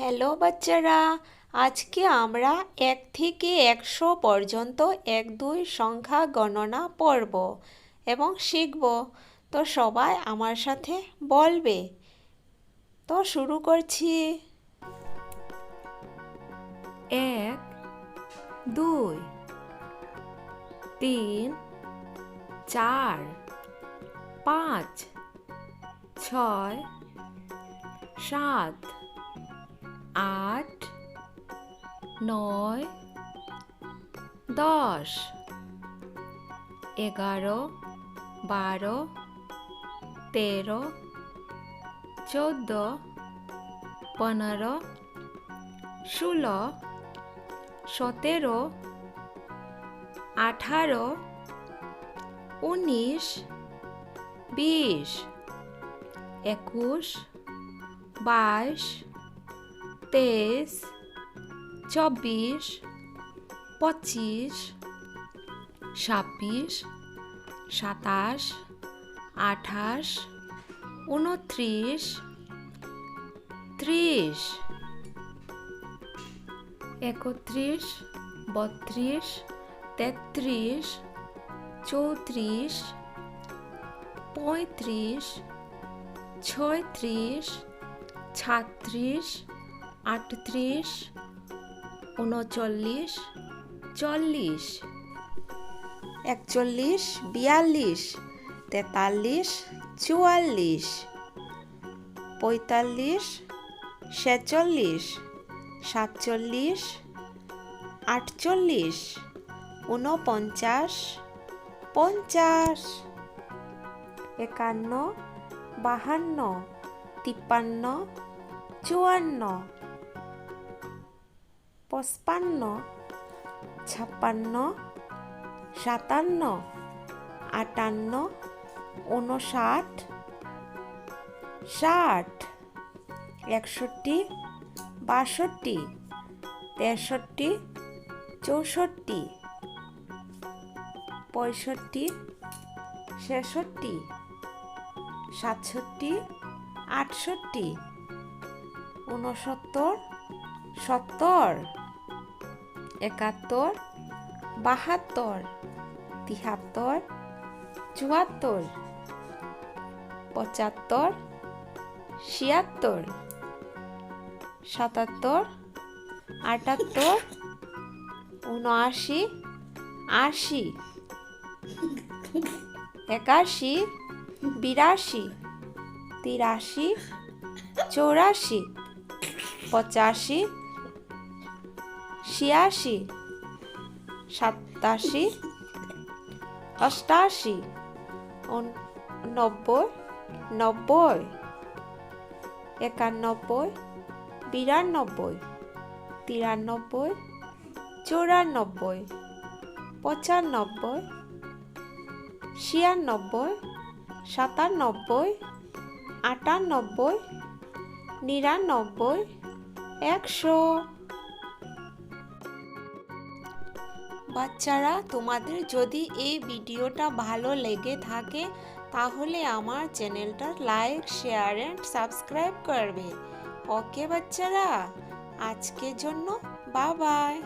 Hello বাচ্চারা, আজকে আমরা এক থেকে একশো পর্যন্ত এক দুই সংখ্যা গণনা পড়ব এবং শিখব। তো সবাই আমার সাথে বলবে। তো শুরু করছি। এক, দুই, তিন, চার, পাঁচ, ছয়, সাত আট, নয়, দশ, এগারো, বারো, তেরো, চোদ্দ, পনেরো, ষোলো, সতেরো, আঠারো, উনিশ, বিশ, একুশ, বাইশ তেইশ, চব্বিশ, পঁচিশ, ছাব্বিশ, সাতাশ, আঠাশ, উনত্রিশ, ত্রিশ। একত্রিশ, বত্রিশ, তেত্রিশ, চৌত্রিশ, পঁয়ত্রিশ, ছয়ত্রিশ, ছাত্রিশ আটত্রিশ, উনচল্লিশ, চল্লিশ। একচল্লিশ, বিয়াল্লিশ, তেতাল্লিশ, চুয়াল্লিশ। পঁয়তাল্লিশ, ছেচল্লিশ, সাতচল্লিশ, আটচল্লিশ, ঊনপঞ্চাশ, পঞ্চাশ। একান্ন, বাহান্ন, তিপ্পান্ন, চুয়ান্ন। পঁচপান্ন, ছাপ্পান্ন, সাতান্ন, আটান্ন উনষাট ষাট, একষট্টি, বাষট্টি, তেষট্টি, চৌষট্টি, পঁয়ষট্টি, ছেষট্টি, সাতষট্টি, আটষট্টি, ঊনসত্তর, সত্তর একাত্তর, বাহাত্তর, তিহাত্তর, চুয়াত্তর, পঁচাত্তর, ছিয়াত্তর, সাতাত্তর, আটাত্তর উনআশি আশি, একাশি, বিরাশি, তিরাশি, চৌরাশি, পঁচাশি ছিয়াশি, সাতাশি, অষ্টাশি নব্বই নব্বই, একানব্বই, বিরানব্বই, তিরানব্বই, চৌরানব্বই, পঁচানব্বই, ছিয়ানব্বই, সাতানব্বই, আটানব্বই, নিরানব্বই, একশো বাচ্চারা, তোমাদের যদি এই ভিডিওটা ভালো লেগে থাকে, তাহলে আমার চ্যানেলটা লাইক, শেয়ার অ্যান্ড সাবস্ক্রাইব করবে। ওকে বাচ্চারা? আজকের জন্য বা বাই।